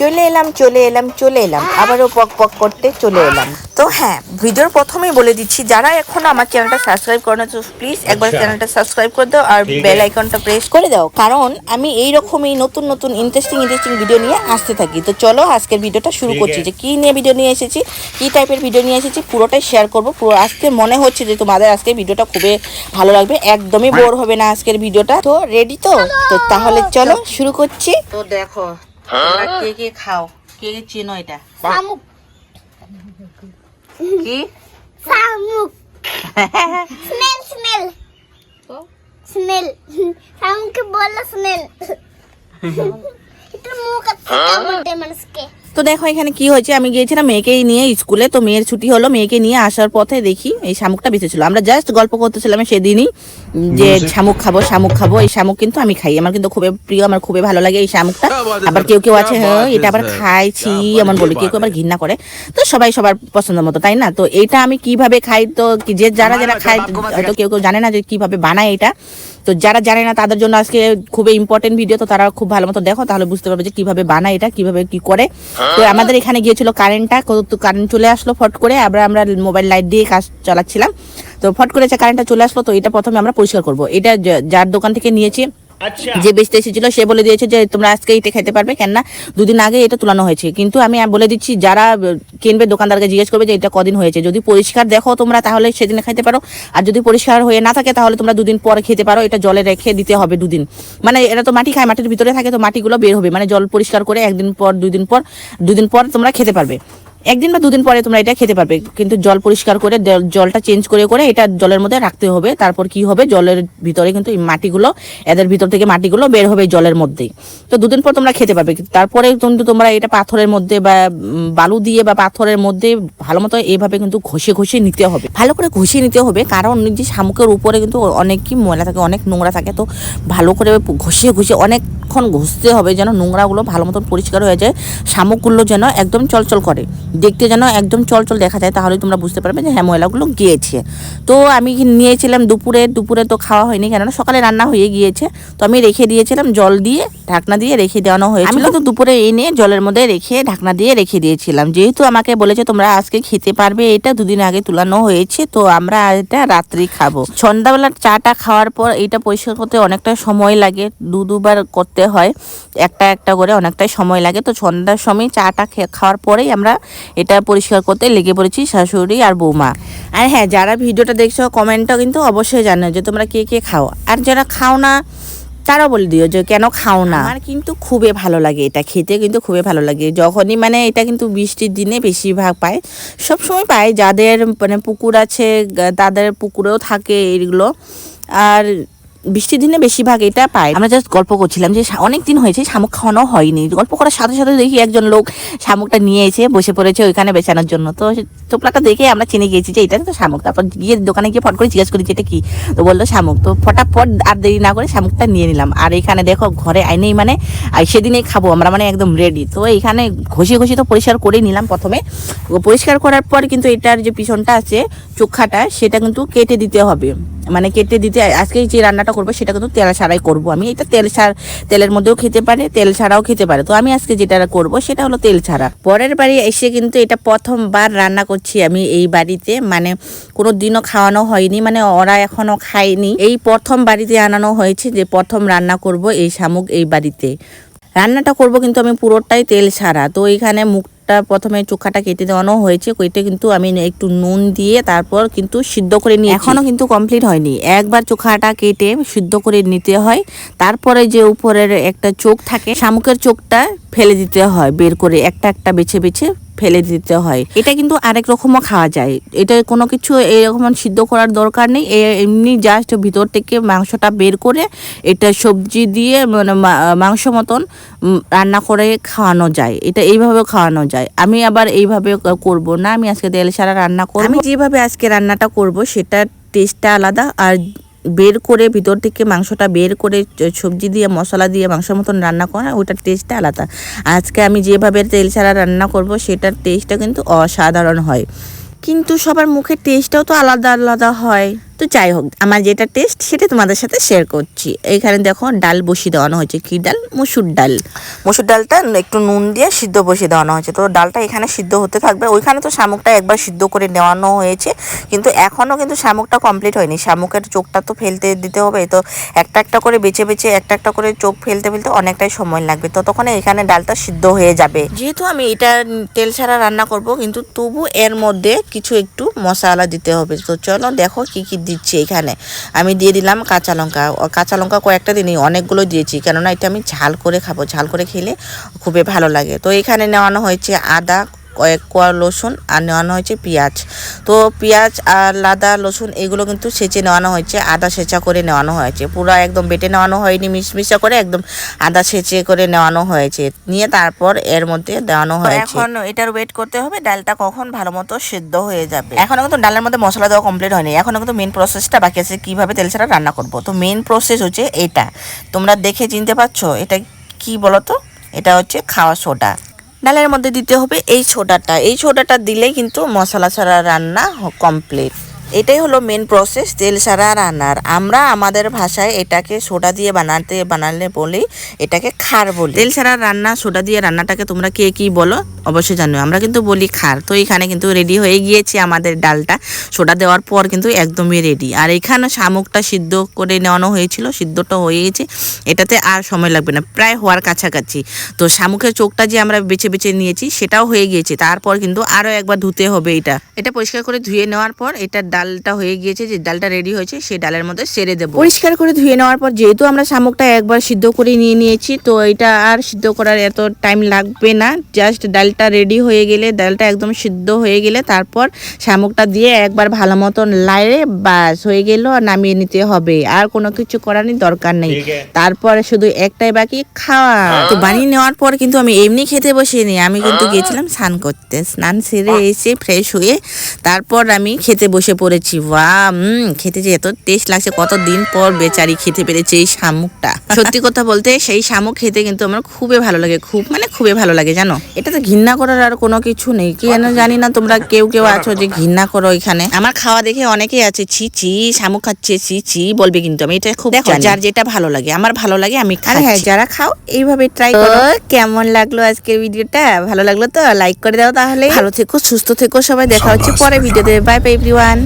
চলে এলাম চলে এলাম চলে এলাম। আবারও পক পক করতে চলে এলাম। তো হ্যাঁ ভিডিওর প্রথমেই বলে দিচ্ছি যারা এখনও আমার চ্যানেলটা সাবস্ক্রাইব করে না তো প্লিজ একবার। চ্যানেলটা সাবস্ক্রাইব করে দাও আর বেল আইকনটা প্রেস করে দাও। কারণ আমি এই রকমই নতুন নতুন ইন্টারেস্টিং ইন্টারেস্টিং ভিডিও নিয়ে আসতে থাকি। তো চলো আজকের ভিডিওটা শুরু করছি যে কী নিয়ে ভিডিও নিয়ে এসেছি কি টাইপের ভিডিও নিয়ে এসেছি পুরোটাই শেয়ার করব। পুরো আজকে মনে হচ্ছে যে তোমাদের আজকে ভিডিওটা খুবই ভালো লাগবে। একদমই বোর হবে না আজকের ভিডিওটা। তো রেডি তো? তো তাহলে চলো শুরু করছি। তো দেখো তোমরা কে কে খাও? কে কে চেনো এটা? শামুক। কি? শামুক। Smell smell. স্মেল। শামুককে বলল স্মেল। একটু মুখ আছে বলতে মানুষকে। তো দেখো এখানে কি হয়েছে? আমি গিয়েছিলাম মেয়েকেই নিয়ে স্কুলে তো মেয়ের ছুটি হলো। মেয়েকে নিয়ে আসার পথে দেখি এই শামুকটা বেঁচেছিল আমরা জাস্ট গল্প করতেছিলাম সেদিনই যে শামুক খাব শামুক খাব এই শামুক কিন্তু আমি খাই। আমার কিন্তু খুবই প্রিয় আমার খুবই ভালো লাগে এই শামুকটা। আবার কেউ কেউ আছে হ্যাঁ এটা আবার খাইছি এমন বলি। কেউ কেউ আবার ঘৃণা করে। তো সবাই সবার পছন্দ মতো তাই না? তো এটা আমি কীভাবে খাই? তো যে যারা যারা খায় হয়তো কেউ কেউ জানে না যে কীভাবে বানায় এটা। তো যারা জানে না, তাদের জন্য আজকে খুবই ইম্পর্টেন্ট ভিডিও তো তারা খুব ভালো মতো দেখো, তাহলে বুঝতে পারবে যে কীভাবে বানায় এটা, কীভাবে কি করে। তো আমাদের এখানে গিয়েছিল কারেন্টটা তো কারেন্ট চলে আসলো ফট করে আবার আমরা মোবাইল লাইট দিয়ে কাজ চালাচ্ছিলাম। তো ফট করে যে কারেন্টটা চলে আসলো, তো এটা প্রথমে আমরা পরিষ্কার করব। এটা যার দোকান থেকে নিয়েছি যে বেচতে এসেছিল, সে বলে দিয়েছে যে, তোমরা আজকে এটা খেতে পারবে? কেন না দুদিন আগে এটা তুলানো হয়েছে। কিন্তু আমি বলে দিচ্ছি, যারা কিনবে দোকানদারকে জিজ্ঞেস করবে যে, এটা কদিন হয়েছে? যদি পরিষ্কার দেখো তোমরা, তাহলে সেদিনে খেতে পারো। আর যদি পরিষ্কার হয়ে না থাকে, তাহলে তোমরা দুদিন পরে খেতে পারো। এটা জলে রেখে দিতে হবে দুদিন। মানে এটা তো মাটি খায়, মাটির ভিতরে থাকে, তো মাটিগুলো বের হবে। মানে জল পরিষ্কার করে একদিন পর দুই দিন পর, দুদিন পর তোমরা খেতে পারবে। একদিন বা দুদিন পরে তোমরা এটা খেতে পারবে। কিন্তু জল পরিষ্কার করে জলটা চেঞ্জ করে করে এটা জলের মধ্যে রাখতে হবে। তারপর কি হবে? জলের ভিতরে কিন্তু মাটিগুলো, এদের ভিতর থেকে মাটিগুলো বের হবে জলের মধ্যেই। তো দুদিন পর তোমরা খেতে পারবে। তারপরে কিন্তু তোমরা এটা পাথরের মধ্যে বা বালু দিয়ে বা পাথরের মধ্যে ভালো মতো এইভাবে কিন্তু ঘষে ঘষে নিতে হবে। ভালো করে ঘষে নিতে হবে। কারণ যে শামুকের উপরে কিন্তু অনেক কি ময়লা থাকে, অনেক নোংরা থাকে। তো ভালো করে ঘষে ঘষে অনেকক্ষণ ঘষতে হবে যেন নোংরাগুলো ভালো মতন পরিষ্কার হয়ে যায়। শামুকগুলো যেন একদম চলচল করে। দেখতে যেন একদম চলচল দেখা যায় তাহলে তোমরা বুঝতে পারবে যে হ্যাঁ ময়লাগুলো গিয়েছে। তো আমি নিয়েছিলাম দুপুরে দুপুরে তো খাওয়া হয়নি কেননা সকালে রান্না হয়ে গিয়েছে। তো আমি রেখে দিয়েছিলাম জল দিয়ে ঢাকনা দিয়ে রেখে দেওয়ানো হয়েছিল। তো দুপুরে এনে জলের মধ্যে রেখে ঢাকনা দিয়ে রেখে দিয়েছিলাম। যেহেতু আমাকে বলেছে তোমরা আজকে খেতে পারবে এটা দুদিন আগে তুলানো হয়েছে তো আমরা এটা রাত্রি খাব। সন্ধ্যাবেলার চাটা খাওয়ার পর এটা পরিষ্কার করতে অনেকটা সময় লাগে দু দুবার করতে হয় একটা একটা করে অনেকটাই সময় লাগে। তো সন্ধ্যার সময় চাটা খাওয়ার পরেই আমরা এটা পরিষ্কার করতে লেগে পড়েছি শাশুড়ি আর বৌমা। আর হ্যাঁ যারা ভিডিওটা দেখছ কমেন্টটা কিন্তু অবশ্যই জানো যে তোমরা কে কে খাও। আর যারা খাও না, তারাও বলে দিও যে কেন খাও না। আমার কিন্তু খুবই ভালো লাগে এটা, খেতে কিন্তু খুবই ভালো লাগে। যখনই মানে এটা কিন্তু বৃষ্টির দিনে বেশিরভাগ পায় সব সময় পায়। যাদের মানে পুকুর আছে তাদের পুকুরেও থাকে এগুলো। আর বৃষ্টির দিনে বেশিরভাগ এটা পায়। আমরা জাস্ট গল্প করছিলাম যে অনেক দিন হয়েছে শামুক খাওয়ানো হয়নি। গল্প করার সাথে সাথে দেখি একজন লোক শামুকটা নিয়ে এসে বসে পড়েছে ওইখানে বেচানোর জন্য। তো সে টোপলাটা দেখে আমরা চিনে গিয়েছি যে এটা তো শামুক। তারপর গিয়ে দোকানে গিয়ে ফট করে জিজ্ঞেস করি যে এটা কি? তো বলল শামুক। তো ফটাফট আর দেরি না করে শামুকটা নিয়ে নিলাম। আর এখানে দেখো ঘরে আইনেই মানে সেদিনেই খাব, আমরা মানে একদম রেডি তো এইখানে ঘষে ঘষে তো পরিষ্কার করেই নিলাম প্রথমে। পরিষ্কার করার পর কিন্তু এটার যে পিছনটা আছে চোখাটা সেটা কিন্তু কেটে দিতে হবে। মানে কেটে দিতে, আজকে যে রান্নাটা করব সেটা কিন্তু তেল ছাড়াই করব আমি। এটা তেল ছাড়, তেলের মধ্যেও খেতে পারে, তেল ছাড়াও খেতে পারে। তো আমি আজকে যেটা করব সেটা হলো তেল ছাড়া। পরের বাড়ি এসে কিন্তু এটা প্রথমবার রান্না করছি আমি এই বাড়িতে। মানে কোনো দিনও খাওয়ানো হয়নি মানে ওরা এখনও খায়নি। এই প্রথম বাড়িতে আনানো হয়েছে যে প্রথম রান্না করব এই শামুক এই বাড়িতে। রান্নাটা করব কিন্তু আমি পুরোটাই তেল ছাড়া। তো এখানে মুখটা প্রথমে চোখাটা কেটে দেওয়ানো হয়েছে, কেটে কিন্তু আমি একটু নুন দিয়ে তারপর কিন্তু সিদ্ধ করে নিয়ে এখনও কিন্তু কমপ্লিট হয়নি। একবার চোখাটা কেটে সিদ্ধ করে নিতে হয়, তারপরে যে উপরের একটা চোখ থাকে, শামুকের চোখটা ফেলে দিতে হয় বের করে একটা একটা বেছে বেছে ফেলে দিতে হয়। এটা কিন্তু আরেক রকমও খাওয়া যায়। এটা কোনো কিছু এরকম সিদ্ধ করার দরকার নেই। এমনি জাস্ট ভিতর থেকে মাংসটা বের করে এটা সবজি দিয়ে মানে মাংস মতন রান্না করে খাওয়ানো যায়। এটা এইভাবেও খাওয়ানো যায়। আমি আবার এইভাবে করব না। আমি আজকে তেল সারা রান্না করব। আমি যেভাবে আজকে রান্নাটা করব সেটা টেস্টটা আলাদা। আর বের করে ভিতর থেকে মাংসটা বের করে সবজি দিয়ে, মশলা দিয়ে, মাংসের মতন রান্না করা ওটার টেস্টটা আলাদা। আজকে আমি যেভাবে তেল ছাড়া রান্না করব, সেটার টেস্টটা কিন্তু অসাধারণ হয়। কিন্তু সবার মুখের টেস্টটাও তো আলাদা আলাদা হয়। তো যাই হোক আমার যেটা টেস্ট সেটা তোমাদের সাথে শেয়ার করছি। এইখানে দেখো ডাল বসিয়ে দেওয়ানো হয়েছে। কি ডাল? মসুর ডাল। মসুর ডালটা একটু নুন দিয়ে সিদ্ধ বসিয়ে দেওয়ানো হয়েছে। তো ডালটা এখানে সিদ্ধ হতে থাকবে। ওইখানে তো শামুকটা একবার সিদ্ধ করে নেওয়ানো হয়েছে। কিন্তু এখনও কিন্তু শামুকটা কমপ্লিট হয়নি। শামুকের চোখটা তো ফেলতে দিতে হবে। তো একটা একটা করে বেছে বেছে একটা একটা করে চোখ ফেলতে ফেলতে অনেকটাই সময় লাগবে। ততক্ষণ এখানে ডালটা সিদ্ধ হয়ে যাবে। যেহেতু আমি এটা তেল ছাড়া রান্না করব কিন্তু তবু এর মধ্যে কিছু একটু মশলা দিতে হবে। তো চলো দেখো কি কি দিচ্ছি এখানে। আমি দিয়ে দিলাম কাঁচা লঙ্কা। কাঁচা লঙ্কা কয়েকটা দিনই অনেকগুলো দিয়েছি, কেননা এটা আমি ঝাল করে খাব। ঝাল করে খেলে খুবই ভালো লাগে। তো এখানে নেওয়ানো হয়েছে আদা কয়েক কোয়া রসুন আর নেওয়ানো হয়েছে পেঁয়াজ। তো পেঁয়াজ আর লাদা রসুন এগুলো কিন্তু সেচে নেওয়ানো হয়েছে আদা সেচা করে নেওয়ানো হয়েছে। পুরো একদম বেটে নেওয়ানো হয়নি মিশমিশা করে একদম আদা সেচে করে নেওয়ানো হয়েছে। নিয়ে তারপর এর মধ্যে দেওয়ানো হয়েছে। এখন এটার ওয়েট করতে হবে ডালটা কখন ভালো মতো সেদ্ধ হয়ে যাবে। এখনও কিন্তু ডালের মধ্যে মশলা দেওয়া কমপ্লিট হয়নি। এখনও কিন্তু মেন প্রসেসটা বাকি আছে কীভাবে তেল ছাড়া রান্না করব। তো মেন প্রসেস হচ্ছে এটা। তোমরা দেখে চিনতে পারছ এটা কি বলো তো এটা হচ্ছে খাওয়া সোডা ডালের মধ্যে দিতে হবে এই ছোটাটা। এই ছোটাটা দিলেই কিন্তু মশলা ছাড়া রান্না কমপ্লিট এটাই হলো মেন প্রসেস তেল ছাড়া রান্নার আমরা আমাদের ভাষায় এটাকে সোডা দিয়ে বানাতে, বানালে বলি, এটাকে খার বলি। তেল ছাড়া রান্না, সোডা দিয়ে রান্নাটাকে তোমরা কে কি বলো, অবশ্যই জানো। আমরা কিন্তু বলি খার। তো এখানে কিন্তু রেডি হয়ে গিয়েছে আমাদের ডালটা। সোডা দেওয়ার পর কিন্তু একদমই রেডি আর এখানে শামুকটা সিদ্ধ করে নেওয়ানো হয়েছিল, সিদ্ধটা হয়ে গেছে। এটাতে আর সময় লাগবে না, প্রায় হওয়ার কাছাকাছি। তো শামুকের চোখটা যে আমরা বেছে বেছে নিয়েছি, সেটাও হয়ে গিয়েছে। তারপর কিন্তু আরও একবার ধুতে হবে এটা। এটা পরিষ্কার করে ধুয়ে নেওয়ার পর এটা ডালটা হয়ে গিয়েছে যে ডালটা রেডি হয়েছে সেই ডালের মধ্যে সেরে দেবো। পরিষ্কার করে ধুয়ে নেওয়ার পর যেহেতু আমরা শামুকটা একবার সিদ্ধ করে নিয়ে নিয়েছি তো এটা আর সিদ্ধ করার এত টাইম লাগবে না। জাস্ট ডালটা রেডি হয়ে গেলে ডালটা একদম সিদ্ধ হয়ে গেলে তারপর শামুকটা দিয়ে একবার ভালো মতন লাইরে বাস হয়ে গেল নামিয়ে নিতে হবে। আর কোনো কিছু করারই দরকার নেই। তারপরে শুধু একটাই বাকি খাওয়া। তো বানিয়ে নেওয়ার পর কিন্তু আমি এমনি খেতে বসিনি আমি কিন্তু গেছিলাম স্নান করতে। স্নান সেরে এসে ফ্রেশ হয়ে তারপর আমি খেতে বসে পড়েছি। ওয়া হুম খেতে যে এত টেস্ট লাগছে কত দিন পর বেচারি খেতে পেরেছে এই শামুকটা। সত্যি কথা বলতে সেই শামুক খেতে কিন্তু আমার খুবই ভালো লাগে খুব মানে খুবই ভালো লাগে জানো? এটা তো ঘৃণা করার আর কোনো কিছু নেই কি যেন জানি না তোমরা কেউ কেউ আছো যে ঘৃণা করো এখানে। আমার খাওয়া দেখে অনেকেই আছে ছি ছি শামুক খাচ্ছে ছি ছি বলবে কিন্তু আমি এটা খুব দেখো যার যেটা ভালো লাগে আমার ভালো লাগে আমি খাই হ্যাঁ যারা খাও এইভাবে ট্রাই করো। কেমন লাগল আজকের ভিডিওটা? ভালো লাগল তো? লাইক করে দাও তাহলে। ভালো থেকো সুস্থ থেকো সবাই দেখা হচ্ছে পরে ভিডিওতে। Bye bye everyone